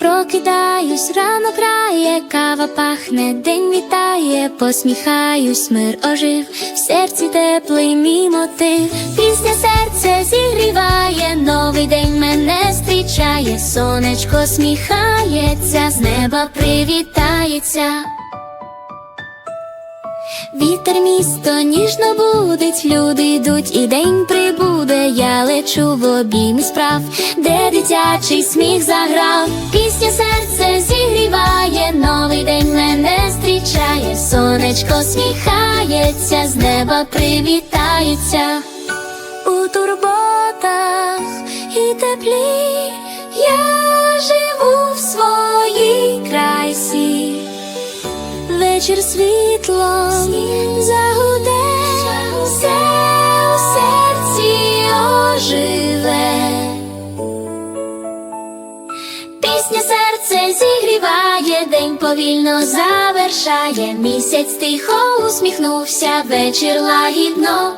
Прокидаюсь, рано крає, кава пахне, день вітає, посміхаюсь, мир ожив, в серці теплий мій мотив, пісня серце зігріває, новий день мене зустрічає, сонечко сміхається, з неба привітається. Вітер місто ніжно будить, люди йдуть, і день прибуде. Я лечу в обіймі справ, де дитячий сміх заграв. Пісня серце зігріває, новий день мене зустрічає, сонечко сміхається, з неба привітається. У турботах і теплі я живу в своїй красі. Вечір світлом Пісня серце зігріває, день повільно завершає. Місяць тихо усміхнувся, вечір лагідно.